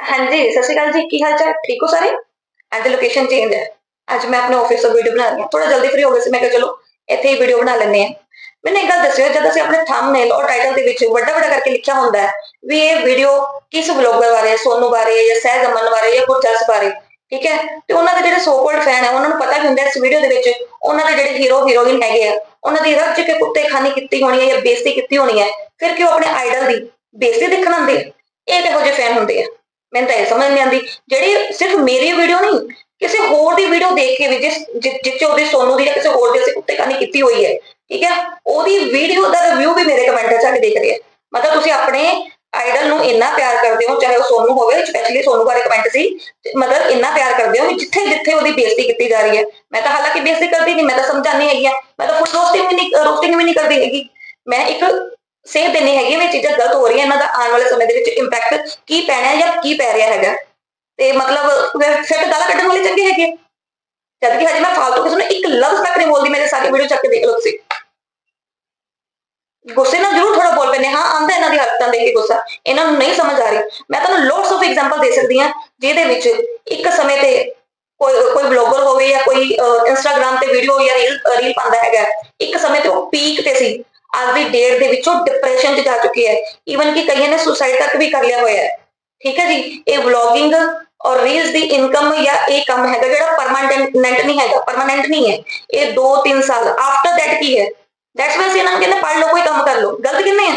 ਹਾਂਜੀ, ਸਤਿ ਸ਼੍ਰੀ ਅਕਾਲ ਜੀ। ਕੀ ਹਾਲ ਚਾਲ? ਠੀਕ ਹੋ ਸਾਰੇ? ਅੱਜ ਲੋਕੇਸ਼ਨ ਚੇਂਜ ਹੈ। ਅੱਜ ਮੈਂ ਆਪਣੇ ਆਫਿਸ ਤੋਂ ਵੀਡੀਓ ਬਣਾ ਰਹੀ ਹਾਂ ਥੋੜਾ ਜਲਦੀ ਫ੍ਰੀ ਹੋ ਗਏ ਸੀ। ਮੈਂ ਕਿਹਾ ਚਲੋ, ਇੱਥੇ ਹੀ ਵੀਡੀਓ ਬਣਾ ਲੈਂਦੇ ਹਾਂ ਮੈਨੂੰ ਇੱਕ ਗੱਲ ਦੱਸਿਓ, ਜਦ ਅਸੀਂ ਆਪਣੇ ਥੰਬਨੇਲ ਔਰ ਟਾਈਟਲ ਦੇ ਵਿੱਚ ਵੱਡਾ ਵੱਡਾ ਕਰਕੇ ਲਿਖਿਆ ਹੁੰਦਾ ਹੈ, ਵੀ ਇਹ ਵੀਡੀਓ ਕਿਸ ਵਲੌਗਰ ਬਾਰੇ, ਸੋਨੂ ਬਾਰੇ ਜਾਂ ਸਹਿਜ ਅਮਨ ਬਾਰੇ ਜਾਂ ਗੁਰਜਸ ਬਾਰੇ, ਠੀਕ ਹੈ? ਤੇ ਉਹਨਾਂ ਦੇ ਜਿਹੜੇ ਸੋ ਕਾਲਡ ਫੈਨ ਹੈ, ਉਹਨਾਂ ਨੂੰ ਪਤਾ ਵੀ ਹੁੰਦਾ ਇਸ ਵੀਡੀਓ ਦੇ ਵਿੱਚ ਉਹਨਾਂ ਦੇ ਜਿਹੜੇ ਹੀਰੋ ਹੀਰੋਇਨ ਹੈਗੇ ਆ, ਉਹਨਾਂ ਦੀ ਰੱਜ ਕੇ ਕੁੱਤੇ ਖਾਨੀ ਕੀਤੀ ਹੋਣੀ ਹੈ ਜਾਂ ਬੇਇੱਜ਼ਤੀ ਕੀਤੀ ਹੋਣੀ ਹੈ, ਫਿਰ ਕਿਉਂ ਆਪਣੇ ਆਈਡਲ ਦੀ ਬੇਇੱਜ਼ਤੀ ਦੇਖਣ ਆਉਂਦੇ ਆ? ਇਹ ਕਿਹੋ ਜਿਹੇ ਫੈਨ ਹੁੰਦੇ ਆ? ਮੈਨੂੰ ਤਾਂ ਇਹ ਸਮਝ ਨਹੀਂ ਆਉਂਦੀ। ਜਿਹੜੀ ਸਿਰਫ ਮੇਰੀ ਵੀਡੀਓ ਨਹੀਂ, ਕਿਸੇ ਹੋਰ ਦੀ ਵੀਡੀਓ ਦੇਖ ਕੇ ਵੀ ਜਿਸ ਜਿ- ਉਹਦੇ ਸੋਨੂ ਦੀ ਜਾਂ ਕਿਸੇ ਹੋਰ ਦੀ ਅਸੀਂ ਕੁੱਤੇ ਕੀਤੀ ਹੋਈ ਹੈ, ਠੀਕ ਹੈ? ਉਹਦੀ ਵੀਡੀਓ ਦਾ ਰਿਵਿਊ ਵੀ ਮੇਰੇ ਕਮੈਂਟਾਂ 'ਚ ਆ ਕੇ ਦੇਖਦੇ ਆ। ਮਤਲਬ ਤੁਸੀਂ ਆਪਣੇ ਆਈਡਲ ਨੂੰ ਇੰਨਾ ਪਿਆਰ ਕਰਦੇ ਹੋ, ਚਾਹੇ ਉਹ ਸੋਨੂ ਹੋਵੇ ਸਪੈਸ਼ਲੀ ਸੋਨੂ ਬਾਰੇ ਕਮੈਂਟ ਸੀ ਮਤਲਬ ਇੰਨਾ ਪਿਆਰ ਕਰਦੇ ਹੋ ਕਿ ਜਿੱਥੇ ਜਿੱਥੇ ਉਹਦੀ ਬੇਇੱਜ਼ਤੀ ਕੀਤੀ ਜਾ ਰਹੀ ਹੈ। ਮੈਂ ਤਾਂ ਹਾਲਾਂਕਿ ਬੇਇੱਜ਼ਤੀ ਕਰਦੀ ਨਹੀਂ ਮੈਂ ਤਾਂ ਸਮਝਾਉਂਦੀ ਹੈਗੀ ਆ ਮੈਂ ਤਾਂ ਫੁੱਲ ਰੋਸਟਿੰਗ ਵੀ ਨਹੀਂ ਰੋਸਟਿੰਗ ਵੀ ਨਹੀਂ ਕਰਦੀ ਹੈਗੀ। ਮੈਂ ਇੱਕ ਸੇਧ ਦੇਣੀ ਹੈਗੀ ਵੀ ਚੀਜ਼ਾਂ ਗਲਤ ਹੋ ਰਹੀਆਂ, ਇਹਨਾਂ ਦਾ ਆਉਣ ਵਾਲੇ ਸਮੇਂ ਦੇ ਵਿੱਚ ਇੰਪੈਕਟ ਕੀ ਪੈਣਾ ਹੈ ਜਾਂ ਕੀ ਪੈ ਰਿਹਾ ਹੈਗਾ। ਤੇ ਮਤਲਬ, ਫਿਰ ਗਾਲਾਂ ਕੱਢਣ ਵਾਲੇ ਚੰਗੇ ਹੈਗੇ ਜਦ ਕਿ ਹਜੇ ਮੈਂ ਫਾਲਤੂ ਕਿਸੇ ਨੂੰ ਇੱਕ ਲਫ਼ਜ਼ ਤੱਕ ਨਹੀਂ ਬੋਲਦੀ, ਮੇਰੇ ਸਾਰੀ ਵੀਡੀਓ ਚੱਕ ਕੇ ਦੇਖ ਲਓ ਤੁਸੀਂ। ਗੁੱਸੇ ਨਾਲ ਜ਼ਰੂਰ ਥੋੜਾ ਬੋਲ ਪੈਂਦੇ ਹਾਂ। ਆਂਦਾ ਇਹਨਾਂ ਦੀ ਹਰਕਤਾਂ ਦੇਖ ਕੇ ਗੁੱਸਾ। ਇਹਨਾਂ ਨੂੰ ਨਹੀਂ ਸਮਝ ਆ ਰਹੀ। ਮੈਂ ਤੁਹਾਨੂੰ ਲੋਟਸ ਆਫ ਐਗਜ਼ਾਮਪਲ ਦੇ ਸਕਦੀ ਹਾਂ, ਜਿਹਦੇ ਵਿੱਚ ਇੱਕ ਸਮੇਂ ਤੇ ਕੋਈ ਕੋਈ ਬਲੌਗਰ ਹੋਵੇ ਜਾਂ ਕੋਈ ਇੰਸਟਾਗ੍ਰam ਤੇ ਵੀਡੀਓ ਜਾਂ ਰੀਲ ਰੀਲ ਪਾਉਂਦਾ ਹੈਗਾ। ਇੱਕ ਸਮੇਂ ਤੇ ਉਹ ਪੀਕ ਤੇ ਸੀ। ਅੱਜ ਦੀ ਡੇਟ ਦੇ ਵਿੱਚ ਡਿਪਰੈਸ਼ਨ 'ਚ ਜਾ ਚੁੱਕੀ ਹੈ। ਈਵਨ ਕਿ ਕਈਆਂ ਨੇ ਸੁਸਾਈਡ ਤੱਕ ਵੀ ਕਰ ਲਿਆ ਹੋਇਆ ਹੈ। ਠੀਕ ਹੈ ਜੀ? ਇਹ ਵਲੌਗਿੰਗ ਔਰ ਰੀਲਸ ਦੀ ਇਨਕਮ ਜਾਂ ਇਹ ਕੰਮ ਹੈਗਾ ਜਿਹੜਾ ਪਰਮਾਨੈਂਟ ਨਹੀਂ ਹੈਗਾ ਪਰਮਾਨੈਂਟ ਨਹੀਂ ਹੈ। ਇਹ 2-3 ਸਾਲ। ਆਫਟਰ ਦੈਟ ਕੀ ਹੈ? ਦੈਟਸ ਵਾਈ ਇਹਨਾਂ ਨੂੰ ਕਹਿੰਦੇ ਪੜ੍ਹ ਲਓ, ਕੋਈ ਕੰਮ ਕਰ ਲਓ। ਗਲਤ ਕਿੰਨੇ ਹੈ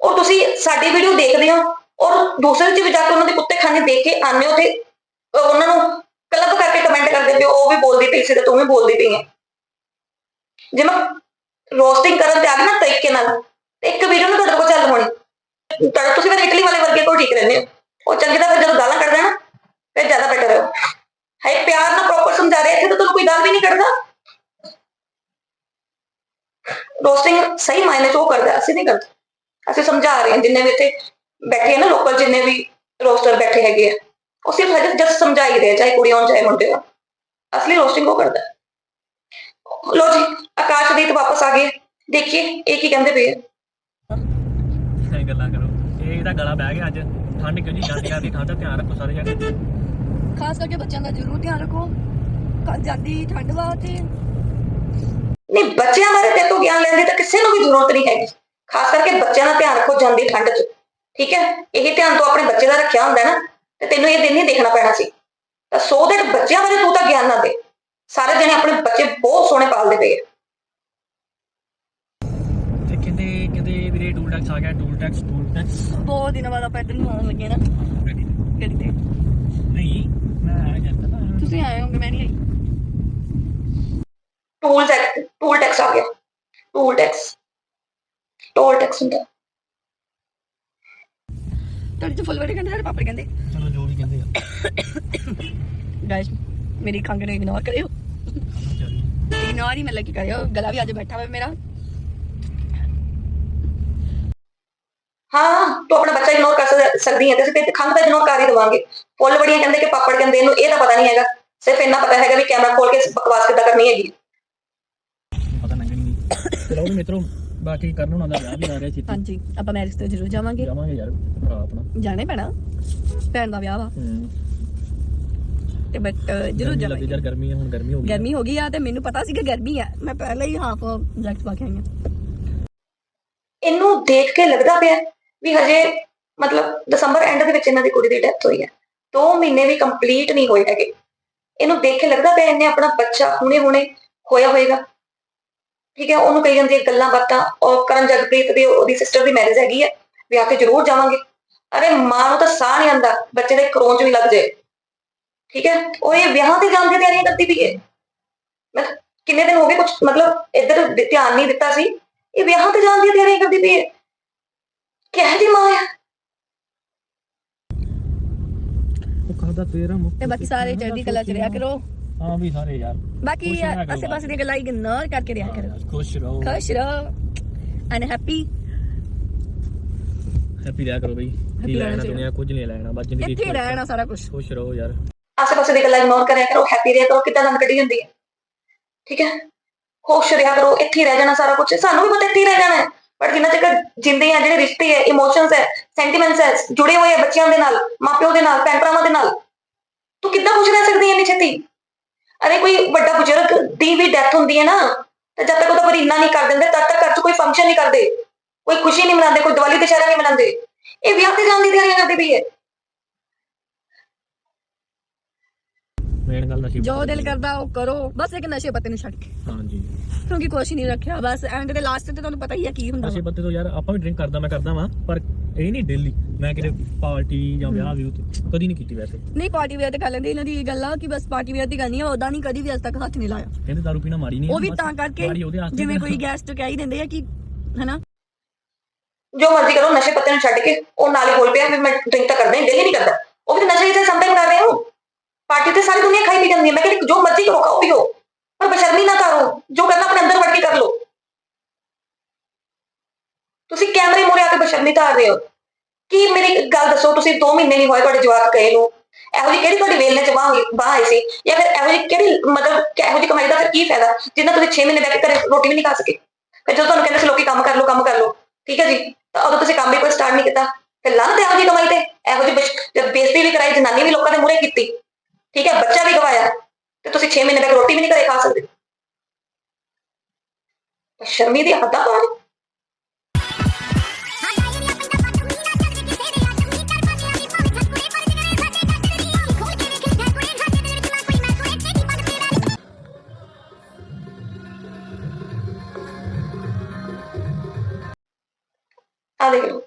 ਔਰ ਤੁਸੀਂ ਸਾਡੀ ਵੀਡੀਓ ਦੇਖਦੇ ਹੋ ਔਰ ਦੂਸਰੇ ਚ ਵੀ ਜਾ ਕੇ ਉਹਨਾਂ ਦੇ ਕੁੱਤੇ ਖਾਨੇ ਦੇਖ ਕੇ ਆਨੇ ਹੋ ਤੇ ਉਹਨਾਂ ਨੂੰ ਕਲੱਬ ਕਰਕੇ ਕਮੈਂਟ ਕਰਦੇ ਪਿਓ ਉਹ ਵੀ ਬੋਲਦੀ ਪਈ ਸੀ ਤੇ ਤੂੰ ਵੀ ਬੋਲਦੀ ਪਈ ਹੈ। ਜੇ ਮੈਂ ਰੋਸਟਿੰਗ ਕਰਨ ਤੇ ਆ ਗਈ ਨਾ ਤਰੀਕੇ ਨਾਲ ਤੇ ਇੱਕ ਵੀਡੀਓ ਨੂੰ ਤੁਹਾਡੇ ਕੋਲ ਚੱਲ ਹੋਣੀ। ਤੁਹਾਡਾ ਤੁਸੀਂ ਫਿਰ ਇਟਲੀ ਵਾਲੇ ਵਰਗੇ ਕੋਲ ਠੀਕ ਰਹਿੰਦੇ ਹੋ। ਉਹ ਚੰਗੀ ਤਰ੍ਹਾਂ ਫਿਰ ਜਦੋਂ ਗਾਲਾਂ ਕੱਢਦਾ ਨਾ ਫਿਰ ਜ਼ਿਆਦਾ ਬੈਟਰ ਹੈ ਹੈ ਪਿਆਰ ਨਾਲ ਪ੍ਰੋਪਰ ਸਮਝਾ ਰਿਹਾ ਇੱਥੇ ਤਾਂ ਤੁਹਾਨੂੰ ਕੋਈ ਗਾਲ ਵੀ ਨਹੀਂ ਕੱਢਦਾ। ਰੋਸਟਿੰਗ ਸਹੀ ਮਾਇਨੇ ਚ ਉਹ ਕਰਦਾ ਅਸੀਂ ਨਹੀਂ ਕਰਦੇ। ਅਸੀਂ ਸਮਝਾ ਰਹੇ ਹਾਂ ਜਿੰਨੇ ਵੀ ਇੱਥੇ ਬੈਠੇ ਆ ਨਾ ਲੋਕਲ ਜਿੰਨੇ ਵੀ ਰੋਸਟਰ ਬੈਠੇ ਹੈਗੇ ਆ। ਉਹ ਸਿਰਫ ਹਜੇ ਜਸ ਸਮਝਾਈ ਰਹੇ ਆ, ਚਾਹੇ ਕੁੜੀਆਂ ਹੋਣ ਚਾਹੇ ਮੁੰਡੇ ਹੋਣ ਅਸਲੀ ਰੋਸਟਿੰਗ ਉਹ ਕਰਦਾ। ਹੈ। ਲੋ ਜੀ ਆਕਾਸ਼ਦੀਪ ਵਾਪਸ ਆ ਗਏ। ਦੇਖੀਏ ਇਹ ਕੀ ਕਹਿੰਦੇ ਪਏ ਆ। ਐਂ ਗੱਲਾਂ ਕਰੋ। ਇਹ ਇਹਦਾ ਗਲਾ ਬਹਿ ਗਿਆ ਅੱਜ। ਠੰਡ ਕਿਉਂ ਨਹੀਂ ਜਾਂਦੀ ਜਾਂਦੀ ਠੰਡ ਦਾ ਧਿਆਨ ਰੱਖੋ ਸਾਰੇ ਜਣੇ। ਖਾਸ ਕਰਕੇ ਬੱਚਿਆਂ ਦਾ ਜ਼ਰੂਰ ਧਿਆਨ ਰੱਖੋ। ਕੱਲ ਜਾਂਦੀ ਠੰਡ ਵਾ ਤੇ ਨਹੀਂ ਬੱਚਿਆਂ ਬਾਰੇ ਤੇ ਤੋਂ ਗਿਆਨ ਲੈਣ ਦੀ ਤਾਂ ਕਿਸੇ ਨੂੰ ਵੀ ਜ਼ਰੂਰਤ ਨਹੀਂ ਹੈਗੀ। ਖਾਸ ਕਰਕੇ ਬੱਚਿਆਂ ਦਾ ਧਿਆਨ ਰੱਖੋ ਜਾਂਦੀ ਠੰਡ 'ਚ। ਠੀਕ ਹੈ? ਇਹ ਧਿਆਨ ਤੋਂ ਆਪਣੇ ਬੱਚੇ ਦਾ ਰੱਖਿਆ ਹੁੰਦਾ ਨਾ ਤੇ ਤੈਨੂੰ ਇਹ ਦਿਨ ਨਹੀਂ ਦੇਖਣਾ ਪੈਣਾ ਸੀ। ਤਾਂ ਸੋ ਦੈਟ ਬੱਚਿਆਂ ਬਾਰੇ ਤੂੰ ਤਾਂ ਗਿਆਨ ਨਾ ਦੇ। ਸਾਰੇ ਜਣੇ ਆਪਣੇ ਬੱਚੇ ਬਹੁਤ ਸੋਹਣੇ ਪਾਲਦੇ ਪਏ ਆ। ਤੇ ਕਹਿੰਦੇ ਕਹਿੰਦੇ ਵੀਰੇ ਟੂਲ ਟੈਕਸ ਆ ਗਿਆ? ਟੂਲ ਟੈਕਸ ਟੂਲ ਟੈਕਸ ਬਹੁਤ ਦਿਨਾਂ ਬਾਅਦ ਆਪਾਂ ਇੱਧਰ ਨੂੰ ਆਉਣ ਲੱਗੇ ਨਾ। ਗੱਡੀ ਤੇ ਨਹੀਂ ਮੈਂ ਆ ਜਾਂਦਾ ਨਾ ਤੁਸੀਂ ਆਏ ਹੋਗੇ ਮੈਂ ਨਹੀਂ ਆਈ। ਟੂਲ ਟੈਕਸ ਟੂਲ ਟੈਕਸ ਆ ਗਿਆ। ਟੂਲ ਟੈਕਸ ਟੋਲ ਟੈਕਸ ਹੁੰਦਾ। ਤੁਹਾਡੇ ਚ ਫੁੱਲ ਵੜੇ ਕਹਿੰਦੇ ਸਾਡੇ ਪਾਪਾ ਕਹਿੰਦੇ। ਚਲੋ ਜੋ ਵੀ ਕਹਿੰਦੇ ਆ। ਗਾਇਸ ਮੇਰੀ ਖੰਗ ਨੂੰ ਇਗਨੋਰ ਕਰਿਓ। ਇਗਨੋਰ ਹੀ ਮਤਲਬ ਕੀ ਕਰਿਓ ਗਲਾ ਵੀ ਅੱਜ ਬੈਠਾ ਹੋਇਆ ਮੇਰਾ। ਹਾਂ ਤੂੰ ਆਪਣਾ ਬੱਚਾ ਇਗਨੋਰ ਕਰ ਸਕ- ਸਕਦੀ ਹੈ ਤੇ ਤੇ ਖੰਗ ਦਾ ਇਗਨੋਰ ਕਰ ਹੀ ਦਵਾਂਗੇ। ਫੁੱਲ ਬੜੀਆਂ ਕਹਿੰਦੇ ਕਿ ਪਾਪੜ ਕਹਿੰਦੇ ਇਹਨੂੰ ਇਹ ਤਾਂ ਪਤਾ ਨਹੀਂ ਹੈਗਾ। ਸਿਰਫ ਇੰਨਾ ਪਤਾ ਹੈਗਾ ਵੀ ਕੈਮਰਾ ਖੋਲ ਕੇ ਬਕਵਾਸ ਕਿੱਦਾਂ ਕਰਨੀ ਹੈਗੀ। ਪਤਾ ਨਹੀਂ। ਚਲੋ ਵੀ ਮਿੱਤਰੋ ਬਾਕੀ ਕਰਨ ਉਹਨਾਂ ਦਾ ਵਿਆਹ ਵੀ ਆ ਰਿਹਾ ਛੇਤੀ। ਹਾਂਜੀ ਆਪਾਂ ਮੈਰਿਜ ਤੇ ਜ਼ਰੂਰ ਜਾਵਾਂਗੇ। ਜਾਵਾਂਗੇ ਯਾਰ ਭਰਾ ਆਪਣਾ। ਜਾਣੇ ਪੈਣਾ। ਭੈਣ ਦਾ ਵਿਆਹ ਵਾ। ਤੇ ਬਟ ਜ਼ਰੂਰ ਜਾਵਾਂਗੇ। ਯਾਰ ਗਰਮੀ ਹੈ ਹੁਣ ਗਰਮੀ ਹੋ ਗਈ ਗਰਮੀ ਹੋ ਗਈ ਆ ਤੇ ਮੈਨੂੰ ਪਤਾ ਸੀ ਕਿ ਗਰਮੀ ਆ। ਮੈਂ ਪਹਿਲਾਂ ਹੀ ਹਾਫ ਜੈਕਟ ਪਾ ਕੇ ਆਈ ਆ ਇਹਨੂੰ ਦੇਖ ਕੇ ਲੱਗਦਾ ਪਿਆ ਵੀ ਹਜੇ ਮਤਲਬ ਦਸੰਬਰ ਐਂਡ ਦੇ ਵਿੱਚ ਇਹਨਾਂ ਦੀ ਕੁੜੀ ਦੀ ਡੈਥ ਹੋਈ ਹੈ 2 ਮਹੀਨੇ ਵੀ ਕੰਪਲੀਟ ਨਹੀਂ ਹੋਏ ਹੈਗੇ। ਇਹਨੂੰ ਦੇਖ ਕੇ ਲੱਗਦਾ ਪਿਆ ਇਹਨੇ ਆਪਣਾ ਬੱਚਾ ਹੁਣੇ ਹੁਣੇ ਹੋਇਆ ਹੋਏਗਾ। ਠੀਕ ਹੈ ਉਹਨੂੰ ਕਹੀ ਜਾਂਦੀ ਹੈ ਗੱਲਾਂ ਬਾਤਾਂ। ਔਰ ਕਰਨ ਜਗਪ੍ਰੀਤ ਦੀ ਉਹਦੀ ਸਿਸਟਰ ਦੀ ਮੈਰਿਜ ਹੈਗੀ ਹੈ ਵਿਆਹ ਤੇ ਜ਼ਰੂਰ ਜਾਵਾਂਗੇ। ਅਰੇ ਮਾਂ ਨੂੰ ਤਾਂ ਸਾਹ ਨਹੀਂ ਆਂਦਾ ਬੱਚੇ ਦੇ ਕਰੋਂਚ ਵੀ ਲੱਗ ਜਾਏ। ਠੀਕ ਹੈ? ਉਹ ਇਹ ਵਿਆਹ ਤੇ ਜਾਣ ਦੀ ਤਿਆਰੀਆਂ ਕਰਦੀ ਪਈ ਹੈ ਮੈਂ ਕਿੰਨੇ ਦਿਨ ਹੋ ਗਏ ਕੁਝ ਮਤਲਬ ਇੱਧਰ ਧਿਆਨ ਨਹੀਂ ਦਿੱਤਾ ਸੀ। ਇਹ ਵਿਆਹ ਤੇ ਜਾਣ ਦੀ ਤਿਆਰੀਆਂ ਕਰਦੀ ਪਈ ਹੈ ਕਿਹੋ ਦੀ ਮਾਂ ਹੈ ਉਹ ਕਹਦਾ ਤੇਰਾ ਮੁੱਖ ਤੇ ਬਾਕੀ ਸਾਰੇ ਚੜ੍ਹਦੀ ਕਲਾ ਚ ਰਿਹਾ ਕਰੋ। ਹਾਂ ਵੀ ਸਾਰੇ ਯਾਰ। ਬਾਕੀ ਆਸੇ ਪਾਸੇ ਦੀਆਂ ਗੱਲਾਂ ਇਗਨੋਰ ਕਰਕੇ ਰਿਹਾ ਕਰੋ। ਖੁਸ਼ ਰਹੋ। ਖੁਸ਼ ਰਹੋ। ਐਂਡ ਹੈਪੀ ਹੈਪੀ ਰਿਹਾ ਕਰੋ ਬਈ। ਕੀ ਲੈਣਾ। ਦੁਨੀਆ ਕੁਝ ਨਹੀਂ ਲੈਣਾ। ਬਸ ਜ਼ਿੰਦਗੀ ਇੱਥੇ ਰਹਿਣਾ ਸਾਰਾ ਕੁਝ ਖੁਸ਼ ਰਹੋ ਯਾਰ। ਆਸੇ ਪਾਸੇ ਦੀ ਗੱਲਾਂ ਇਗਨੋਰ ਕਰਿਆ ਕਰੋ ਹੈਪੀ ਰਿਹਾ ਕਰੋ, ਕਿੱਦਾਂ ਦੰਦ ਕੱਢੀ ਜਾਂਦੀ ਹੈ। ਠੀਕ ਹੈ? ਖੁਸ਼ ਰਿਹਾ ਕਰੋ, ਇੱਥੇ ਹੀ ਰਹਿ ਜਾਣਾ ਸਾਰਾ ਕੁਝ ਸਾਨੂੰ ਵੀ ਪਤਾ ਇੱਥੇ ਹੀ ਰਹਿ ਜਾਣਾ ਹੈ। ਪਰ ਜਿੰਨਾ ਚਿਰ ਜਿੰਦੇ ਆ, ਜਿਹੜੇ ਰਿਸ਼ਤੇ ਹੈ ਇਮੋਸ਼ਨਸ ਹੈ ਸੈਂਟੀਮੈਂਟਸ ਹੈ, ਜੁੜੇ ਹੋਏ ਆ ਬੱਚਿਆਂ ਦੇ ਨਾਲ, ਮਾਪਿਓ ਦੇ ਨਾਲ ਭੈਣ ਭਰਾਵਾਂ ਦੇ ਨਾਲ, ਤੂੰ ਕਿੱਦਾਂ ਖੁਸ਼ ਰਹਿ ਸਕਦੀ ਹੈ ਇੰਨੀ ਛੇਤੀ? ਅਰੇ ਕੋਈ ਵੱਡਾ ਬਜ਼ੁਰਗ ਦੀ ਵੀ ਡੈਥ ਹੁੰਦੀ ਹੈ ਨਾ, ਤੇ ਜਦ ਤੱਕ ਉਹਦਾ ਪਰਿੰਨਾ ਨਹੀਂ ਕਰ ਦਿੰਦੇ, ਤਦ ਤੱਕ ਘਰ 'ਚ ਕੋਈ ਫੰਕਸ਼ਨ ਨਹੀਂ ਕਰਦੇ। ਕੋਈ ਖੁਸ਼ੀ ਨਹੀਂ ਮਨਾਉਂਦੇ, ਕੋਈ ਦੀਵਾਲੀ ਦੁਸ਼ਹਿਰਾ ਨਹੀਂ ਮਨਾਉਂਦੇ। ਇਹ ਵਿਆਹ ਤੇ ਜਾਣ ਦੀ ਤਿਆਰੀਆਂ ਕਰਦੀ ਪਈ ਹੈ। ਮੇਨ ਗੱਲ ਨਸ਼ੇ ਜੋ ਦਿਲ ਕਰਦਾ ਉਹ ਕਰੋ ਬਸ ਇੱਕ ਨਸ਼ੇ ਪੱਤੇ ਨੂੰ ਛੱਡ ਕੇ। ਹਾਂਜੀ। ਕਿਉਂਕਿ ਕੁਛ ਨਹੀਂ ਰੱਖਿਆ ਬਸ ਐਂਡ ਦੇ ਲਾਸਟ ਤੇ ਤੁਹਾਨੂੰ ਪਤਾ ਹੀ ਹੈ ਕੀ ਹੁੰਦਾ ਨਸ਼ੇ। ਪੱਤੇ ਤੋਂ ਯਾਰ ਆਪਾਂ ਵੀ ਡਰਿੰਕ ਕਰਦਾ ਮੈਂ ਕਰਦਾ ਵਾਂ ਪਰ ਇਹ ਨਹੀਂ ਡੇਲੀ ਮੈਂ ਕਿਤੇ ਪਾਰਟੀ ਜਾਂ ਵਿਆਹ ਵੀ ਕਦੀ ਨਹੀਂ ਕੀਤੀ ਵੈਸੇ। ਨਹੀਂ ਪਾਰਟੀ ਵੇਅਰ ਤੇ ਕਰ ਲੈਂਦੇ ਇਹਨਾਂ ਦੀ ਇਹ ਗੱਲ ਆ ਕਿ ਬਸ ਪਾਰਟੀ ਵੇਅਰ ਦੀ ਗੱਲ ਨਹੀਂ ਆ ਉਦਾਂ ਨਹੀਂ ਕਦੀ ਵੀ ਅੱਜ ਤੱਕ ਹੱਥ ਨਹੀਂ ਲਾਇਆ। ਕਹਿੰਦੇ ਦਾਰੂ ਪੀਣਾ ਮਾੜੀ ਨਹੀਂ ਉਹ ਵੀ ਤਾਂ ਕਰਕੇ ਜਿਵੇਂ ਕੋਈ ਗੈਸਟ ਕਹਿ ਹੀ ਦਿੰਦੇ ਆ ਕਿ ਹਨਾ? ਜੋ ਮਰਜ਼ੀ ਕਰੋ ਨਸ਼ੇ ਪੱਤੇ ਨੂੰ ਛੱਡ ਕੇ ਉਹ ਨਾਲ ਹੀ ਬੋਲ ਪਿਆ ਮੈਂ ਡਰਿੰਕ ਤਾਂ ਕਰਦਾ ਹੀ ਡੇਲੀ ਨਹੀਂ ਕਰਦਾ। ਉਹ ਵੀ ਤਾਂ ਨਸ਼ੇ ਤੇ ਸਮਟਾਈਮ ਕਰ ਰਹੇ ਹੋ ਪਾਰਟੀ ਤੇ ਸਾਰੀ ਦੁਨੀਆ ਖਾਈ ਪੀ ਜਾਂਦੀ ਹੈ। ਮੈਂ ਕਹਿੰਦੀ ਜੋ ਮਰਜ਼ੀ ਕਰੋ, ਖਾਓ ਪੀਓ ਪਰ ਬਸ਼ਰਮੀ ਨਾ ਕਰੋ। ਜੋ ਕਰਨਾ ਆਪਣੇ ਅੰਦਰ ਵੜ ਕੇ ਕਰ ਲਓ। ਤੁਸੀਂ ਕੈਮਰੇ ਮੂਹਰੇ ਆ ਕੇ ਬਸ਼ਰਮੀ ਧਾਰ ਰਹੇ ਹੋ। ਕੀ ਮੇਰੀ ਗੱਲ ਦੱਸੋ, ਤੁਸੀਂ 2 ਮਹੀਨੇ ਨਹੀਂ ਹੋਏ ਤੁਹਾਡੇ ਜਵਾਕ ਗਏ ਨੂੰ। ਇਹੋ ਜਿਹੀ ਕਿਹੜੀ ਤੁਹਾਡੀ ਵੇਲ ਨੇ ਚ ਬਾਹ ਬਾਹ ਆਈ ਸੀ? ਜਾਂ ਫਿਰ ਇਹੋ ਜਿਹੀ ਕਿਹੜੀ ਮਤਲਬ ਇਹੋ ਜਿਹੀ ਕਮਾਈ ਦਾ ਫਿਰ ਕੀ ਫਾਇਦਾ, ਜਿੰਨਾ ਤੁਸੀਂ 6 ਮਹੀਨੇ ਬੈਠ ਕੇ ਘਰੇ ਰੋਟੀ ਵੀ ਨਹੀਂ ਖਾ ਸਕੇ? ਫਿਰ ਜਦੋਂ ਤੁਹਾਨੂੰ ਕਹਿੰਦੇ ਸੀ, ਲੋਕੀ ਕੰਮ ਕਰ ਲਓ, ਕੰਮ ਕਰ ਲਓ। ਠੀਕ ਹੈ ਜੀ? ਤਾਂ ਉਦੋਂ ਤੁਸੀਂ ਕੰਮ ਵੀ ਕੋਈ ਸਟਾਰਟ ਨਹੀਂ ਕੀਤਾ। ਫਿਰ ਲੰਘ ਇਹੋ ਜਿਹੀ ਕਮਾਈ ਤੇ? ਇਹੋ ਜਿਹੀ ਬੇਸ਼- ਜਦ ਬੇਇੱਜ਼ਤੀ ਵੀ ਕਰਾਈ, ਜਨਾਨੀ ਵੀ ਲੋਕਾਂ ਦੇ ਮੂਹਰੇ ਕੀਤੀ। ਠੀਕ ਹੈ, ਬੱਚਾ ਵੀ ਗਵਾਇਆ ਤੇ ਤੁਸੀਂ 6 ਮਹੀਨੇ ਤੱਕ ਰੋਟੀ ਵੀ ਨਹੀਂ ਘਰੇ ਖਾ ਸਕਦੇ। ਤਾਂ ਸ਼ਰਮੀ ਦੀ ਹੱਦਾਂ ਪਾਰ ਆ ਦੇਖ ਲਓ।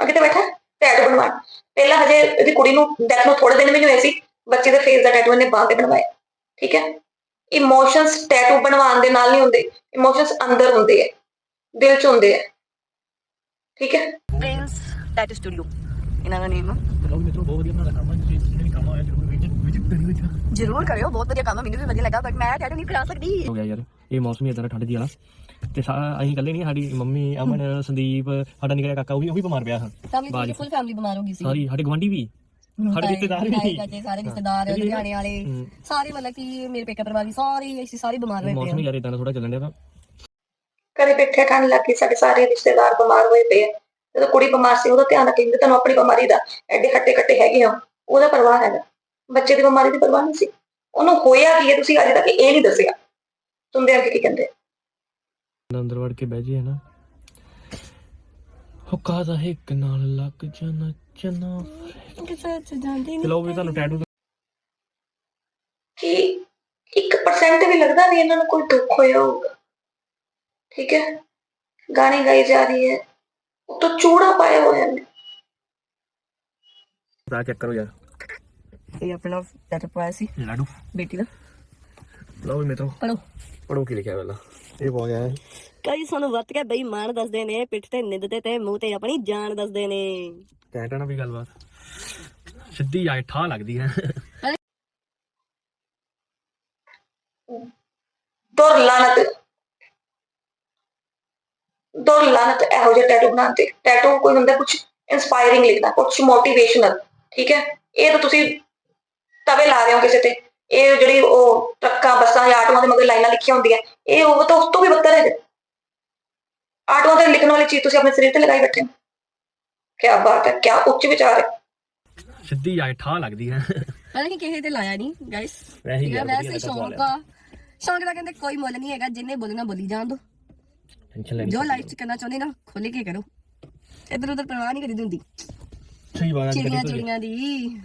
ਆ ਕਿਤੇ ਬੈਠਾ ਪੈਟ ਬਣਵਾਉਣ ਪਹਿਲਾਂ ਹਜੇ ਇਹਦੀ ਕੁੜੀ ਨੂੰ ਡੈਥ ਨੂੰ ਥੋੜੇ ਦਿਨ ਮੈਨੂੰ ਨਹੀਂ ਹੋਏ ਸੀ। ਬੱਚੇ ਦੇ ਫੇਸ ਦਾ ਟੈਟੂ ਇਹਨੇ ਬਾਂਹ ਤੇ ਬਣਵਾਇਆ। ਠੀਕ ਹੈ? ਇਮੋਸ਼ਨਸ ਟੈਟੂ ਬਣਵਾਉਣ ਦੇ ਨਾਲ ਨਹੀਂ ਹੁੰਦੇ। ਇਮੋਸ਼ਨਸ ਅੰਦਰ ਹੁੰਦੇ ਹੈ ਦਿਲ 'ਚ ਹੁੰਦੇ ਹੈ ਠੀਕ ਹੈ? ਪ੍ਰਿੰਸ ਟੈਟੂ ਸਟੂਡੀਓ ਇਹਨਾਂ ਦਾ ਨੇਮ ਲੋਕ ਮਿੱਤਰੋ ਬਹੁਤ ਵਧੀਆ ਬਣਾਉਂਦਾ ਕੰਮ ਜੇ ਤੁਸੀਂ ਵੀ ਕੰਮ ਆਇਆ ਜ਼ਰੂਰ ਵਿਜ਼ਿਟ ਵਿਜ਼ਿਟ ਕਰਿਓ ਇੱਥੇ। ਜ਼ਰੂਰ ਕਰਿਓ ਬਹੁਤ ਵਧੀਆ ਕੰਮ ਆ। ਮੈਨੂੰ ਵੀ ਵਧੀਆ ਲੱਗਾ ਬਟ ਮੈਂ ਟੈਟੂ ਨਹੀਂ ਕਰਾ ਸਕਦੀ। ਹੋ ਗਿਆ ਯਾਰ ਇਹ ਮੌਸਮ ਹੀ ਇਦਾਂ ਦਾ ਠੰਡ ਦੀ ਵਾਲਾ। ਤੇ ਸਾ- ਅਸੀਂ ਇਕੱਲੇ ਨਹੀਂ ਸਾਡੀ ਮੰਮੀ ਅਮਨ ਸੰਦੀਪ ਸਾਡਾ ਨਿਕਲਿਆ ਕਾਕਾ ਉਹ ਵੀ ਉਹ ਵੀ ਬਿਮਾਰ ਪਿਆ ਹਾਂ। ਪੂਰੀ ਫੁੱਲ ਫੈਮਿਲੀ ਬਿਮਾਰ ਹੋ ਗਈ ਸੀ। ਸਾਰੀ ਸਾਡੇ ਗਵਾਂਢੀ ਵੀ। ਸਾਡੇ ਰਿਸ਼ਤੇਦਾਰ ਵੀ ਤਾਏ ਚਾਚੇ, ਸਾਰੇ ਰਿਸ਼ਤੇਦਾਰ ਹਾਂ। ਲੁਧਿਆਣੇ ਵਾਲੇ ਹੂੰ। ਸਾਰੇ ਮਤਲਬ ਕਿ ਮੇਰੇ ਪੇਕਾ ਪਰਿਵਾਰ ਵੀ ਸਾਰੇ ਅਸੀਂ ਸਾਰੇ ਬਿਮਾਰ ਹੋਏ ਪਏ ਮੌਸਮ ਯਾਰ ਇਦਾਂ ਦਾ ਥੋੜਾ ਚੱਲਣ ਡਿਆ ਘਰੇ ਬੈਠੇ ਠੰਡ ਲੱਗ ਸਾਡੇ ਸਾਰੇ ਰਿਸ਼ਤੇਦਾਰ ਬਿਮਾਰ ਹੋਏ ਪਏ ਆ। ਜਦੋਂ ਕੁੜੀ ਬਿਮਾਰ ਸੀ ਉਹਦਾ ਧਿਆਨ ਰੱਖੇਂਗੇ ਤੁਹਾਨੂੰ ਆਪਣੀ ਬਿਮਾਰੀ ਦਾ ਐਡੇ ਹੱਟੇ ਕੱਟੇ ਹੈਗੇ ਆ ਉਹਦਾ ਪਰਵਾਹ ਹੈਗਾ। ਬੱਚੇ ਦੀ ਬਿਮਾਰੀ ਦੀ ਪਰਵਾਹ ਨਹੀਂ ਸੀ। ਉਹਨੂੰ ਹੋਇਆ ਕੀ ਹੈ ਤੁਸੀਂ ਅਜੇ ਤੱਕ ਇਹ ਨਹੀਂ ਦੱਸਿਆ। ਸੁਣਦੇ ਆ ਕਿ ਕਹਿੰਦੇ? ਅੰਦਰ ਵੜ ਕੇ ਬਹਿ ਜੇ ਹਨਾ ਹੁੱਕਾ ਦਾ ਇੱਕ ਨਾਲ ਲੱਗ ਜਾਣਾ ਚਨਾ ਕਿਸੇ ਚ ਜਾਂਦੀ ਨਹੀਂ ਚਲੋ ਵੀ ਤੁਹਾਨੂੰ ਟੈਟੂ ਕਿ 1% ਵੀ ਲੱਗਦਾ ਵੀ ਇਹਨਾਂ ਨੂੰ ਕੋਈ ਦੁੱਖ ਹੋਇਆ ਹੋਊਗਾ। ਠੀਕ ਹੈ? ਗਾਣੇ ਗਾਈ ਜਾ ਰਹੀ ਹੈ। ਉੱਤੋਂ ਚੂੜਾ ਪਾਇਆ ਹੋਇਆ ਨੇ ਬਰਾ ਚੈੱਕ ਕਰੋ ਯਾਰ। ਇਹ ਆਪਣਾ ਟੈਟੂ ਪਾਇਆ ਸੀ। ਲਾਡੂ। ਬੇਟੀ ਦਾ। ਲਓ ਵੀ ਮਿੱਤਰੋ। ਪੜੋ ਪੜੋ ਕੀ ਲਿਖਿਆ ਪਹਿਲਾਂ। ਇਹ ਪਾ ਗਿਆ ਕਈ ਸਾਨੂੰ ਵੱਤ ਕੇ ਬੇਈਮਾਨ ਦੱਸਦੇ ਨੇ ਪਿੱਠ ਤੇ ਨਿੰਦ ਤੇ ਤੇ ਮੂੰਹ ਤੇ ਆਪਣੀ ਜਾਨ ਦੱਸਦੇ ਨੇ। ਕਹਿਟਾ ਨਾ ਵੀ ਗੱਲਬਾਤ ਸਿੱਧੀ ਆਏ ਠਾ ਲੱਗਦੀ ਹੈ। ਦੁਰ ਲਾਨਤ। ਦੁਰ ਲਾਨਤ ਇਹੋ ਜਿਹੇ ਟੈਟੂ ਬਣਾਉਂਦੇ ਟੈਟੂ ਕੋਈ ਹੁੰਦਾ ਕੁਝ ਇਨਸਪਾਇਰਿੰਗ ਲਿਖਦਾ ਕੁਝ ਮੋਟੀਵੇਸ਼ਨਲ ਠੀਕ ਹੈ? ਇਹ ਤਾਂ ਤੁਸੀਂ ਤਵੇ ਲਾ ਰਹੇ ਹੋ ਕਿਸੇ ਤੇ। ਇਹ ਜਿਹੜੀ ਉਹ ਟਰੱਕਾਂ ਬੱਸਾਂ ਜਾਂ ਆਟੋਆਂ ਦੇ ਮਗਰ ਲਾਈਨਾਂ ਲਿਖੀਆਂ ਹੁੰਦੀਆਂ ਇਹ ਉਹ ਤਾਂ ਉਸ ਤੋਂ ਵੀ ਬੱਤਰ ਹੈ ਆਟੋਆਂ ਤੇ ਲਿਖਣ ਵਾਲੀ ਚੀਜ਼ ਤੁਸੀਂ ਆਪਣੇ ਸਰੀਰ ਤੇ ਲਗਾਈ ਬੈਠੇ ਹੋ। ਕੀ ਬਾਤ ਹੈ ਕੀ ਉੱਚ ਵਿਚਾਰ ਹੈ। ਸਿੱਧੀ ਆਏ ਠਾ ਲੱਗਦੀ ਹੈ। ਹਾਲਾਂਕਿ ਕਿਸੇ ਤੇ ਲਾਇਆ ਨਹੀਂ ਗਾਇਸ ਵੈਸੇ ਹੀ ਵਧੀਆ ਵੈਸੇ ਸ਼ੌਂਕ ਆ। ਸ਼ੌਂਕ ਦਾ ਕਹਿੰਦੇ ਕੋਈ ਮੁੱਲ ਨਹੀਂ ਹੈਗਾ ਜਿੰਨੇ ਬੋਲਣਾ ਬੋਲੀ ਜਾਣ ਦੋ। ਟੈਨਸ਼ਨ ਲੈਣੀ ਜੋ ਲਾਈਫ ਚ ਕਰਨਾ ਚਾਹੁੰਦੇ ਨਾ ਖੁੱਲ ਕੇ ਕਰੋ। ਇਧਰ ਉਧਰ ਪਰਵਾਹ ਨਹੀਂ ਕਰੀ ਹੁੰਦੀ। ਸਹੀ ਬਾਤ ਹੈ ਚਿੜੀਆਂ ਚੁੜੀਆਂ ਦੀ।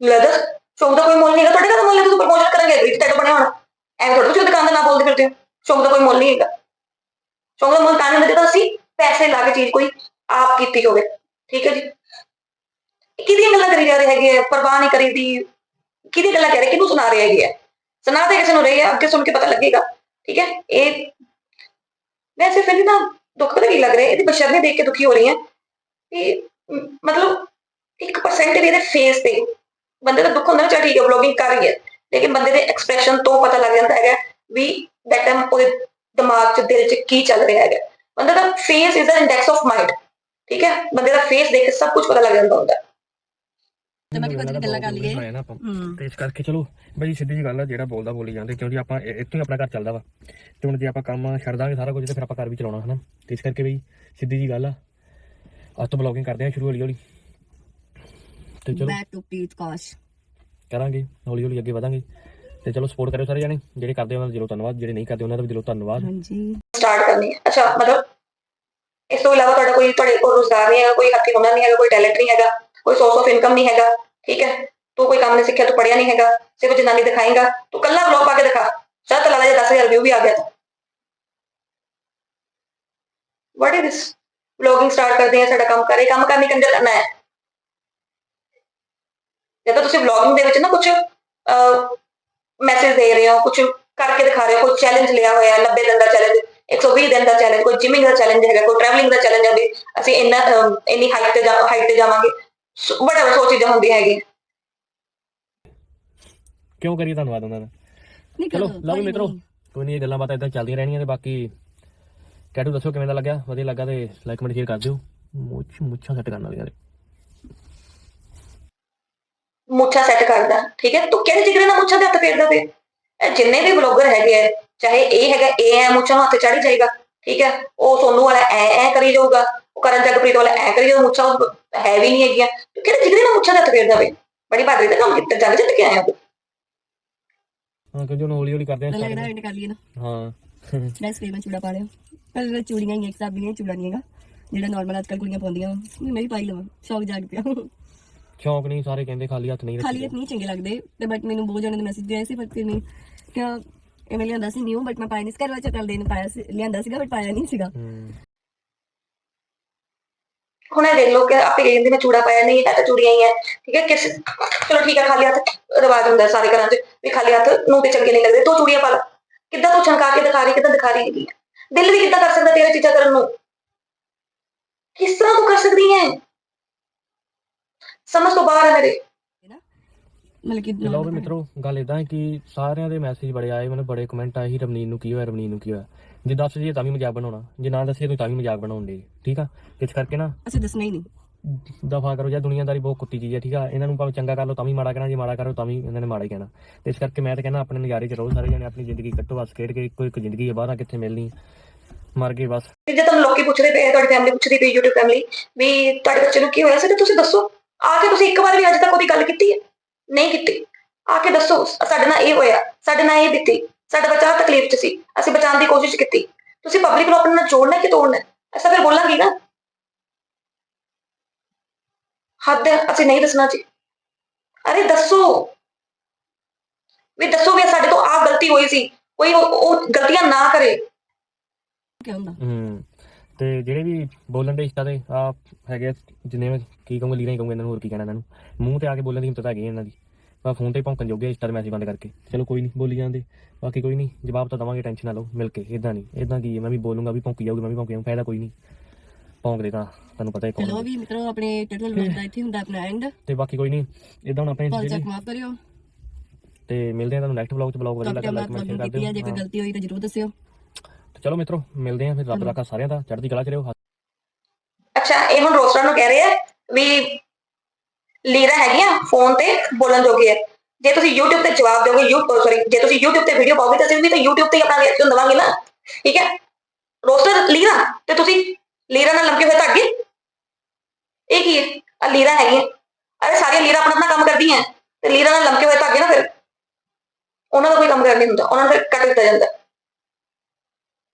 ਲੈ ਦੱਸ ਸ਼ੌਕ ਦਾ ਕੋਈ ਮੁੱਲ ਨਹੀਂ ਹੈਗਾ ਤੁਹਾਡੇ ਘਰ ਮੁੱਲ ਹੈ ਤੁਸੀਂ ਪ੍ਰਮੋਸ਼ਨ ਕਰਾਂਗੇ ਗ੍ਰਿਫਟ ਟੈਟੂ ਬਣਿਆ ਹੋਣਾ। ਐਵੇਂ ਥੋੜਾ ਤੁਸੀਂ ਦੁਕਾਨ ਦਾ ਨਾਂ ਬੋਲਦੇ ਫਿਰਦੇ ਹੋ। ਸ਼ੌਕ ਦਾ ਕੋਈ ਮੁੱਲ ਨਹੀਂ ਹੈਗਾ। ਸ਼ੌਕ ਦਾ ਮੁੱਲ ਤਾਂ ਹੁੰਦਾ ਜਦੋਂ ਅਸੀਂ ਪੈਸੇ ਲਾ ਕੇ ਚੀਜ਼ ਕੋਈ ਆਪ ਕੀਤੀ ਹੋਵੇ। ਠੀਕ ਹੈ ਜੀ? ਕਿਹਦੀਆਂ ਗੱਲਾਂ ਕਰੀ ਜਾ ਰਹੇ ਹੈਗੇ ਪਰਵਾਹ ਨਹੀਂ ਕਰੀਦੀ। ਕਿਹਦੀ ਗੱਲਾਂ ਕਹਿ ਰਹੇ? ਕਿਹਨੂੰ ਸੁਣਾ ਰਹੇ ਹੈਗੇ ਸੁਣਾ ਤੇ ਕਿਸੇ ਨੂੰ ਰਹੇ ਆ, ਅੱਗੇ ਸੁਣ ਕੇ ਪਤਾ ਲੱਗੇਗਾ। ਠੀਕ ਹੈ? ਇਹ ਵੈਸੇ ਫਿਰ ਵੀ ਨਾ ਦੁੱਖ ਪਤਾ ਕੀ ਲੱਗ ਰਿਹਾ? ਇਹਦੀ ਬਸ਼ਰਮੀ ਦੇਖ ਕੇ ਦੁਖੀ ਹੋ ਰਹੀ ਹੈ। ਕਿ ਮਤਲਬ 1% ਵੀ ਇਹਦੇ ਫੇਸ ਤੇ। ਬੰਦੇ ਦਾ ਦੁੱਖ ਹੁੰਦਾ ਨਾ ਚਾ ਠੀਕ ਹੈ ਵਲੋਗਿੰਗ ਕਰ ਰਹੀ ਹੈ। ਲੇਕਿਨ ਬੰਦੇ ਦੇ ਐਕਸਪ੍ਰੈਸ਼ਨ ਤੋਂ ਪਤਾ ਲੱਗ ਜਾਂਦਾ ਹੈਗਾ ਵੀ ਦੈਟ ਟਾਈਮ ਉਹਦੇ ਦਿਮਾਗ 'ਚ ਦਿਲ 'ਚ ਕੀ ਚੱਲ ਰਿਹਾ ਹੈਗਾ। ਬੰਦੇ ਦਾ face is a index of mind ਠੀਕ ਹੈ? ਬੰਦੇ ਦਾ ਫੇਸ ਦੇਖ ਕੇ ਸਭ ਕੁਝ ਪਤਾ ਲੱਗ ਜਾਂਦਾ ਹੁੰਦਾ। ਤੇ ਮੈਂ ਕਿਹਾ ਗੱਲਾਂ ਕਰ ਲਈਏ। ਤੇ ਇਸ ਕਰਕੇ ਚਲੋ ਬਈ ਸਿੱਧੀ ਜੀ ਗੱਲ ਆ ਜਿਹੜਾ ਬੋਲਦਾ ਬੋਲੀ ਜਾਂਦੇ ਕਿਉਂਕਿ ਆਪਾਂ ਇੱਥੋਂ ਹੀ ਆਪਣਾ ਘਰ ਚੱਲਦਾ ਵਾ। ਤੇ ਹੁਣ ਜੇ ਆਪਾਂ ਕੰਮ ਛੱਡ ਦਾਂਗੇ ਸਾਰਾ ਕੁਝ ਤੇ ਫਿਰ ਆਪਾਂ ਘਰ ਵੀ ਚਲਾਉਣਾ ਹਨਾ? ਤੇ ਇਸ ਕਰਕੇ ਬਈ ਸਿੱਧੀ ਜੀ ਗੱਲ ਆ। ਅੱਜ ਤੋਂ ਬਲੌਗਿੰਗ ਕਰਦੇ ਆ ਸ਼ੁਰੂ ਹੌਲੀ ਹੌਲੀ ਤੇ ਚਲੋ। ਬੈਕ ਟੂ ਪੀਤ ਕਾਸ਼ ਕਰਾਂਗੇ ਹੌਲੀ ਹੌਲੀ ਅੱਗੇ ਵਧਾਂਗੇ। ਤੇ ਚਲੋ ਸਪੋਰਟ ਕਰਿਓ ਸਾਰੇ ਜਣੇ ਜਿਹੜੇ ਕਰਦੇ ਉਹਨਾਂ ਦਾ ਦਿਲੋਂ ਧੰਨਵਾਦ ਜਿਹੜੇ ਨਹੀਂ ਕਰਦੇ ਉਹਨਾਂ ਦਾ ਵੀ ਦਿਲੋਂ ਧੰਨਵਾਦ। ਹਾਂਜੀ। ਸਟਾਰਟ ਕਰਨੀ ਹੈ। ਅੱਛਾ ਮਤਲਬ ਇਸ ਤੋਂ ਇਲਾਵਾ ਤੁਹਾਡਾ ਕੋਈ ਤੁਹਾਡੇ ਕੋਲ ਰੋਜ਼ਗਾਰ ਨਹੀਂ ਹੈਗਾ ਕੋਈ ਹੱਥੀ ਹੁਨਰ ਨਹੀਂ ਹੈਗਾ ਕੋਈ ਟੈਲੈਂਟ ਨਹੀਂ ਹੈਗਾ ਕੋਈ ਸੋਰਸ ਆਫ ਇਨਕਮ ਨਹੀਂ ਹੈਗਾ ਠੀਕ ਹੈ? ਤੂੰ ਕੋਈ ਕੰਮ ਨਹੀਂ ਸਿੱਖਿਆ ਤੂੰ ਪੜਿਆ ਨਹੀਂ ਹੈਗਾ ਸਿਰਫ ਜਨਾਨੀ ਦਿਖਾਏਗਾ। ਤੂੰ ਕੱਲਾ ਵਲੌਗ ਪਾ ਕੇ ਦਿਖਾ। ਸ਼ਾਇਦ ਤਾਂ ਲੱਗਦਾ ਜੇ 10000 ਵਿਊ ਵੀ ਆ ਗਿਆ। ਤਾਂ what is this vlogging start ਕਰਦੇ ਆ ਸਾਡਾ ਕੰਮ ਕਰੇ ਕੰਮ ਕਰਨੀ ਕੰਜਰ ਕਰਨਾ ਹੈ ਜੇ ਤਾਂ ਤੁਸੀਂ ਵਲੌਗਿੰਗ ਦੇ ਵਿੱਚ ਨਾ ਕੁਝ ਮੈਸੇਜ ਦੇ ਰਹੇ ਹੋ ਕੁਝ ਕਰਕੇ ਦਿਖਾ ਰਹੇ ਹੋ ਕੋਈ ਚੈਲੰਜ ਲਿਆ ਹੋਇਆ ਹੈ, 90 ਦਿਨ ਦਾ ਚੈਲੰਜ 120 ਦਿਨ ਦਾ ਚੈਲੰਜ ਕੋਈ ਜਿਮਿੰਗ ਦਾ ਚੈਲੰਜ ਹੈਗਾ ਕੋਈ ਟਰੈਵਲਿੰਗ ਦਾ ਚੈਲੰਜ ਹੈ ਵੀ ਅਸੀਂ ਇੰਨਾ ਇੰਨੀ ਹਾਈਟ ਤੇ ਹਾਈਟ ਤੇ ਜਾਵਾਂਗੇ। ਵਟਐਵਰ ਸੋ ਚੀਜ਼ਾਂ ਹੁੰਦੀਆਂ ਹੈਗੀਆਂ। ਕਿਉਂ ਕਰੀਏ ਧੰਨਵਾਦ ਉਹਨਾਂ ਦਾ? ਨਹੀਂ ਚਲੋ ਕਰੋ, ਲਓ ਵੀ ਕੋਈ ਮਿੱਤਰੋ ਨਹੀਂ। ਕੋਈ ਨਹੀਂ ਇਹ ਗੱਲਾਂ ਬਾਤਾਂ ਇਦਾਂ ਚੱਲਦੀਆਂ ਰਹਿਣੀਆਂ ਤੇ ਬਾਕੀ ਕੈਟੂ ਦੱਸੋ ਕਿਵੇਂ ਦਾ ਲੱਗਿਆ? ਵਧੀਆ ਲੱਗਾ ਤੇ ਲਾਈਕ ਕਮੈਂਟ ਸ਼ੇਅਰ ਕਰ ਦਿਓ। ਮੁੱਛ ਮੁੱਛਾਂ ਸੈੱਟ ਕਰਨ ਵਾਲੀਆਂ ਨੇ। ਮੁੱਛਾਂ ਸੈੱਟ ਕਰਦਾ ਠੀਕ ਹੈ? ਤੂੰ ਕਿਹੜੇ ਜਿਗਰੇ ਨਾਲ ਮੁੱਛਾਂ ਦੇ ਹੱਥ ਫੇਰਦਾ ਪਿਆ? ਇਹ ਜਿੰਨੇ ਵੀ ਬਲੌਗਰ ਹੈਗੇ ਆ ਚਾਹੇ ਇਹ ਹੈਗਾ ਇਹ ਐ ਮੁੱਛਾਂ ਹੱਥ ਚੜੀ ਜਾਏਗਾ ਠੀਕ ਹੈ? ਉਹ ਸੋਨੂ ਵਾਲਾ ਐ ਐ ਕਰੀ ਜਾਊਗਾ ਉਹ ਕਰਨ ਜਗਪ੍ਰੀਤ ਵਾਲਾ ਐ ਕਰੀ ਜਾਊਗਾ ਮੁੱਛਾਂ ਉਹ ਹੈ ਵੀ ਨਹੀਂ ਹੈਗੀਆਂ। ਤੂੰ ਕਿਹੜੇ ਜਿਗਰੇ ਨਾਲ ਮੁੱਛਾਂ ਦੇ ਹੱਥ ਫੇਰਦਾ ਪਿਆ? ਬੜੀ ਬਹਾਦਰੀ ਦਾ ਕੰਮ ਕੀਤਾ ਜੰਗ ਜਿੱਤ ਕੇ ਆਇਆ ਤੂੰ। ਹਾਂ ਕਿਉਂਕਿ ਹੁਣ ਹੌਲੀ ਹੌਲੀ ਕਰਦੇ ਆ ਪਹਿਲਾਂ। ਇਹਦਾ ਐਂਡ ਕਰ ਲਈਏ ਨਾ। ਹਾਂ। ਗਾਇਸ ਫੇਰ ਮੈਂ ਚੂੜਾ ਪਾ ਲਿਆ। ਪਹਿਲਾਂ ਚੂੜੀਆਂ ਹੀ ਇੱਕ ਸਾਬ ਦੀਆਂ ਚੂੜਾ ਨਹੀਂ ਹੈਗਾ। ਜਿਹੜਾ ਨਾਰਮਲ ਅੱਜ ਕੱਲ ਕੁੜੀਆਂ ਪਾਉਂਦੀਆਂ। ਮੈਂ ਵੀ ਪਾਈ ਲਵਾਂ ਸ਼ੌਕ ਜਾਗ ਪਿਆ। ਸ਼ੌਂਕ ਨਹੀਂ ਸਾਰੇ ਕਹਿੰਦੇ ਖਾਲੀ ਹੱਥ ਨਹੀਂ ਖਾਲੀ ਹੱਥ ਨਹੀਂ ਚੰਗੇ ਲੱਗਦੇ ਤੇ ਬਟ ਮੈਨੂੰ ਬਹੁਤ ਜਣੇ ਦੇ ਮੈਸੇਜ ਆਏ ਸੀ ਪਰ ਫਿਰ ਮੈਂ ਕਿਹਾ ਐਵੇਂ ਲਿਆਂਦਾ ਸੀ ਨਿਊ ਬਟ ਮੈਂ ਪਾਇਆ ਨਹੀਂ ਸੀ। ਘਰ ਵਿੱਚ ਚੱਲ ਦੇਣ ਪਾਇਆ ਸੀ ਲਿਆਂਦਾ ਸੀਗਾ ਬਟ ਪਾਇਆ ਨਹੀਂ ਸੀਗਾ। ਹੁਣ ਇਹ ਦੇਖ ਲਓ ਕਿ ਆਪੇ ਕਹਿੰਦੇ ਨੇ ਚੂੜਾ ਪਾਇਆ ਨਹੀਂ ਹੈ ਤਾਂ ਚੂੜੀਆਂ ਹੀ ਹੈ ਠੀਕ ਹੈ ਕਿਸ ਚਲੋ ਠੀਕ ਹੈ ਖਾਲੀ ਹੱਥ ਰਿਵਾਜ ਹੁੰਦਾ ਸਾਰੇ ਘਰਾਂ 'ਚ ਵੀ ਖਾਲੀ ਹੱਥ ਨੂੰ ਤੇ ਚੰਗੇ ਨਹੀਂ ਲੱਗਦੇ। ਤੂੰ ਚੂੜੀਆਂ ਪਾ ਲੈ। ਕਿੱਦਾਂ ਤੂੰ ਚਮਕਾ ਕੇ ਦਿਖਾ ਰਹੀ ਕਿੱਦਾਂ ਦਿਖਾ ਰਹੀ ਹੈਗੀ ਹੈ? ਦਿਲ ਵੀ ਕਿੱਦਾਂ ਕਰ ਸਕਦਾ ਤੇਰੇ ਚੀਜ਼ਾਂ ਕਰਨ ਨੂੰ? ਕਿਸ ਤਰ੍ਹਾਂ ਤੂੰ ਕਰ ਸਕਦੀ ਹੈ? ਸਮਝ ਤੋਂ ਬਾਹਰ ਹੈ ਮੇਰੇ। ਮਤਲਬ ਕਿ ਲਓ ਵੀ ਮਿੱਤਰੋ ਗੱਲ ਇਦਾਂ ਹੈ ਕਿ ਸਾਰਿਆਂ ਦੇ ਮੈਸੇਜ ਬੜੇ ਆਏ ਮੈਨੂੰ ਬੜੇ ਕਮੈਂਟ ਆਏ ਸੀ ਰਮਨੀਨ ਨੂੰ ਕੀ ਹੋਇਆ ਰਮਨੀਨ ਨੂੰ ਕੀ ਹੋਇਆ। ਜੇ ਦੱਸ ਜੀ ਤਾਂ ਵੀ ਮਜ਼ਾਕ ਬਣਾਉਣਾ ਜੇ ਨਾ ਦੱਸੀਏ ਤਾਂ ਤਾਂ ਵੀ ਮਜ਼ਾਕ ਬਣਾਉਣ ਦੇ ਠੀਕ ਆ? ਇਸ ਕਰਕੇ ਨਾ ਅਸੀਂ ਦੱਸਣਾ ਹੀ ਨਹੀਂ। ਦਫਾ ਕਰੋ ਜਾਂ ਦੁਨੀਆਦਾਰੀ ਬਹੁਤ ਕੁੱਤੀ ਚੀਜ਼ ਹੈ ਠੀਕ ਆ? ਇਹਨਾਂ ਨੂੰ ਭਾਵੇਂ ਚੰਗਾ ਕਰ ਲਓ ਤਾਂ ਵੀ ਮਾੜਾ ਕਹਿਣਾ ਜੇ ਮਾੜਾ ਕਰੋ ਤਾਂ ਵੀ ਇਹਨਾਂ ਨੇ ਮਾੜਾ ਹੀ ਕਹਿਣਾ। ਤੇ ਇਸ ਕਰਕੇ ਮੈਂ ਤਾਂ ਕਹਿੰਦਾ ਆਪਣੇ ਨਜ਼ਾਰੇ 'ਚ ਰਹੋ ਸਾਰੇ ਜਣੇ ਆਪਣੀ ਜ਼ਿੰਦਗੀ ਕੱਟੋ ਬਸ ਖੇਡ ਕੇ ਇੱਕੋ ਇੱਕ ਜ਼ਿੰਦਗੀ ਹੈ ਬਾਹਰਾਂ ਕਿੱਥੇ ਮਿਲਣੀ ਮਰ ਗਏ ਬਸ। ਜੇ ਤੁਹਾਨੂੰ ਲੋਕੀ ਪੁੱਛਦੇ ਪਏ ਤੁਹਾਡੀ ਫੈਮਿਲੀ ਪੁੱਛਦੀ ਪਈ YouTube ਫੈਮਿਲੀ ਵੀ ਤੁਹਾਡੇ ਬੱਚੇ ਨੂੰ ਕੀ ਹੋਇਆ ਸੀ ਤੇ ਤੁਸੀਂ ਦੱਸੋ। ਆ ਕੇ ਤੁਸੀਂ ਇੱਕ ਵਾਰ ਵੀ ਅੱਜ ਤੱਕ ਉਹਦੀ ਗੱਲ ਕੀਤੀ ਹੈ? ਨਹੀਂ ਕੀਤੀ। ਆ ਕੇ ਦੱਸੋ ਸਾਡੇ ਨਾਲ ਇਹ ਹੋਇਆ ਸਾਡੇ ਨਾਲ ਇਹ ਬੀਤੀ ਸਾਡਾ ਬੱਚਾ ਤਕਲੀਫ 'ਚ ਸੀ ਅਸੀਂ ਬਚਾਉਣ ਦੀ ਕੋਸ਼ਿਸ਼ ਕੀਤੀ। ਤੁਸੀਂ ਪਬਲਿਕ ਨੂੰ ਆਪਣੇ ਨਾਲ ਜੋੜਨਾ ਕਿ ਤੋੜਨਾ? ਐਸਾ ਫਿਰ ਬੋਲਾਂਗੀ ਨਾ। ਹੱਦ ਹੈ ਅਸੀਂ ਨਹੀਂ ਦੱਸਣਾ ਜੀ। ਅਰੇ ਦੱਸੋ। ਵੀ ਦੱਸੋ ਵੀ ਸਾਡੇ ਤੋਂ ਆਹ ਗਲਤੀ ਹੋਈ ਸੀ ਕੋਈ ਉਹ ਉਹ ਗਲਤੀਆਂ ਨਾ ਕਰੇ। ਕੀ ਹੁੰਦਾ? ਹੂੰ। ਤੇ ਜਿਹੜੇ ਵੀ ਬੋਲਣ ਦੇ ਇਸ਼ਟਾ ਦੇ ਆ ਹੈਗੇ ਆ, ਜਿੰਨੇ ਕੀ ਕਹੂੰਗਾ ਲੀਰਾਂ ਹੀ ਕਹੂੰਗਾ ਇਹਨਾਂ ਨੂੰ ਹੋਰ ਕੀ ਕਹਿਣਾ ਇਹਨਾਂ ਨੂੰ। ਮੂੰਹ ਤੇ ਆ ਕੇ ਬੋਲਣ ਦੀ ਹਿੰਮਤ ਹੈਗੀ ਇਹਨਾਂ ਦੀ। ਬਸ ਫੋਨ ਤੇ ਭੌਂਕਣ ਜੋਗੇ ਇਸ਼ਟਾ ਦੇ ਮੈਸੇਜ ਬੰਦ ਕਰਕੇ। ਚਲੋ ਕੋਈ ਨਹੀਂ ਬੋਲੀ ਜਾਂਦੇ। ਬਾਕੀ ਕੋਈ ਨਹੀਂ ਜਵਾਬ ਤਾਂ ਦਵਾਂਗੇ ਟੈਨਸ਼ਨ ਨਾ ਲਓ ਮਿਲ ਕੇ ਇਦਾਂ ਨਹੀਂ। ਇਦਾਂ ਕੀ ਹੈ ਮੈਂ ਵੀ ਬੋਲੂੰਗਾ ਵੀ ਭੌਂਕੀ ਜਾਊਗੀ ਮੈਂ ਵੀ ਭੌਂਕੀ ਜਾਊਂ ਫਾਇਦਾ ਕੋਈ ਨਹੀਂ। ਭੌਂਕ ਦੇ ਤਾਂ ਤੁਹਾਨੂੰ ਪਤਾ ਹੀ ਚਲੋ ਕੌਣ ਵੀ ਮਿੱਤਰੋ ਆਪਣੇ ਟਟਲ ਵਲੌਗ ਦਾ ਇੱਥੇ ਹੁੰਦਾ ਆਪਣਾ ਐਂਡ ਤੇ ਬਾਕੀ ਕੋਈ ਨਹੀਂ ਇਦਾਂ ਹੁਣ ਆਪਣੇ ਕਾਲ ਜਿਹੜੇ ਚੈੱਕ ਮਾਫ ਕਰਿਓ। ਤੇ ਮਿਲਦੇ ਆ ਤੁਹਾਨੂੰ ਨੈਕਸਟ ਵਲੌਗ ਚ ਵਲੌਗ ਵਧੀਆ ਤੁਹਾਡੇ ਲੱਗਾ ਲਾਈਕ ਸ਼ੇਅਰ ਕਰ ਕੀਤੀ ਜੇ ਦਿਓ। ਕੋਈ ਗਲਤੀ ਹੋਈ ਤਾਂ ਜਰੂਰ ਦੱਸਿਓ। ਚਲੋ ਮਿੱਤਰੋ ਮਿਲਦੇ ਆ ਫਿਰ ਰੱਬ ਰਾਖਾ ਸਾਰਿਆਂ ਦਾ ਚੜ੍ਹਦੀ ਕਲਾ ਚ ਰਹੋ ਅੱਛਾ ਇਹ ਹੁਣ ਰੋਸਟਰ ਨੂੰ ਕਹਿ ਰਹੇ ਆ ਵੀ ਲੀਰਾ ਹੈਗੀਆਂ ਫੋਨ ਤੇ ਬੋਲਣ ਜੋਗੀ ਹੈ ਜੇ ਤੁਸੀਂ YouTube ਤੇ ਜਵਾਬ ਦਿਓਗੇ YouTube ਸੌਰੀ ਜੇ ਤੁਸੀਂ YouTube ਤੇ ਵੀਡੀਓ ਪਾਓਗੇ ਤਾਂ ਅਸੀਂ ਵੀ ਤਾਂ YouTube ਤੇ ਹੀ ਆਪਣਾ ਰਿਐਕਸ਼ਨ ਦਵਾਂਗੇ ਨਾ। ਠੀਕ ਹੈ? ਰੋਸਟਰ ਲੀਰਾ ਤੇ ਤੁਸੀਂ ਲੀਰਾ ਨਾਲ ਲੰਕੇ ਹੋਏ ਧਾਗੇ ਇਹ ਕੀ ਹੈ? ਆ ਲੀਰਾ ਹੈਗੀਆਂ ਅਰੇ ਸਾਰੀਆਂ ਲੀਰਾ ਆਪਣਾ ਆਪਣਾ ਕੰਮ ਕਰਦੀਆਂ। ਤੇ ਲੀਰਾ ਨਾਲ ਲੰਕੇ ਹੋਏ ਧਾਗੇ ਨਾ ਫਿਰ। ਉਹਨਾਂ ਦਾ ਕੋਈ ਕੰਮ ਕਰ ਨਹੀਂ ਹੁੰਦਾ ਉਹਨਾਂ ਨੂੰ ਫਿਰ ਕੱਟ ਦਿੱਤਾ ਜਾਂਦਾ।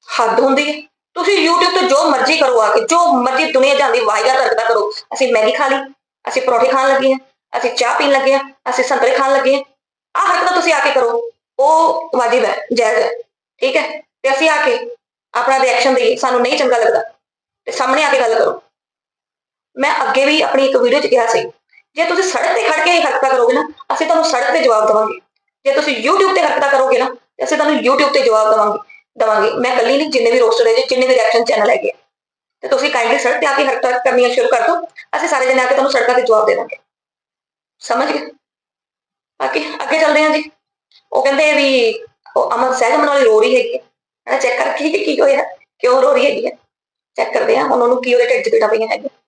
ਹੱਦ ਹੁੰਦੀ ਹੈ। ਤੁਸੀਂ YouTube ਤੇ ਜੋ ਮਰਜ਼ੀ ਕਰੋ ਆ ਕੇ, ਜੋ ਮਰਜ਼ੀ ਦੁਨੀਆ ਜਾਂਦੀ ਵਾਹਿਗਾਤ ਹਰਕਤਾਂ ਕਰੋ। ਅਸੀਂ ਮੈਗੀ ਖਾ ਲਈ, ਅਸੀਂ ਪਰੌਂਠੇ ਖਾਣ ਲੱਗੇ ਹਾਂ, ਅਸੀਂ ਚਾਹ ਪੀਣ ਲੱਗੇ ਹਾਂ, ਅਸੀਂ ਸੰਤਰੇ ਖਾਣ ਲੱਗੇ ਹਾਂ। ਆਹ ਹਰਕਤਾਂ ਤੁਸੀਂ ਆ ਕੇ ਕਰੋ। ਉਹ ਵਾਜਿਬ ਹੈ, ਜਾਇਜ਼ ਹੈ। ਠੀਕ ਹੈ? ਤੇ ਅਸੀਂ ਆ ਕੇ ਆਪਣਾ ਰਿਐਕਸ਼ਨ ਦੇਈਏ, ਸਾਨੂੰ ਨਹੀਂ ਚੰਗਾ ਲੱਗਦਾ। ਤੇ ਸਾਹਮਣੇ ਆ ਕੇ ਗੱਲ ਕਰੋ। ਮੈਂ ਅੱਗੇ ਵੀ ਆਪਣੀ ਇੱਕ ਵੀਡੀਓ 'ਚ ਕਿਹਾ ਸੀ, ਜੇ ਤੁਸੀਂ ਸੜਕ ਤੇ ਖੜ ਕੇ ਇਹ ਹਰਕਤਾਂ ਕਰੋਗੇ ਨਾ, ਅਸੀਂ ਤੁਹਾਨੂੰ ਸੜਕ ਤੇ ਜਵਾਬ ਦੇਵਾਂਗੇ। ਜੇ ਤੁਸੀਂ YouTube ਤੇ ਹਰਕਤਾਂ ਕਰੋਗੇ ਨਾ, ਤੇ ਅਸੀਂ ਤੁਹਾਨੂੰ YouTube ਤੇ ਜਵਾਬ ਦੇਵਾਂਗੇ। ਦਵਾਂਗੇ। ਮੈਂ ਇਕੱਲੀ ਨਹੀਂ, ਜਿੰਨੇ ਵੀ ਰੋਸਟਰ ਹੈ ਜਿੰਨੇ ਵੀ ਰਿਐਕਸ਼ਨ ਚੈਨਲ ਹੈਗੇ ਆ। ਤੇ ਤੁਸੀਂ ਕਾਈਂਡਲੀ ਸੜਕ ਤੇ ਆ ਕੇ ਹਰਕਤਾਂ ਕਰਨੀਆਂ ਸ਼ੁਰੂ ਕਰ ਦਿਓ। ਅਸੀਂ ਸਾਰੇ ਜਣੇ ਆ ਕੇ ਤੁਹਾਨੂੰ ਸੜਕਾਂ ਤੇ ਜਵਾਬ ਦੇ ਦਾਂਗੇ। ਸਮਝ ਗਏ? ਬਾਕੀ ਅੱਗੇ ਚੱਲਦੇ ਹਾਂ ਜੀ। ਉਹ ਕਹਿੰਦੇ ਵੀ ਉਹ ਅਮਨ ਸਹਿਜਮਨ ਵਾਲੀ ਰੋ ਰਹੀ ਹੈਗੀ ਹੈ ਚੈੱਕ ਕਰਕੇ ਕੀ ਕੀ ਹੋਇਆ? ਕਿਉਂ ਰੋ ਰਹੀ ਹੈਗੀ ਹੈ ਚੈੱਕ ਕਰਦੇ ਹਾਂ। ਹੁਣ ਉਹਨੂੰ ਕੀ ਉਹਦੇ ਢਿੱਡ 'ਚ ਪੀੜਾਂ ਪਈਆਂ ਹੈਗੀਆਂ।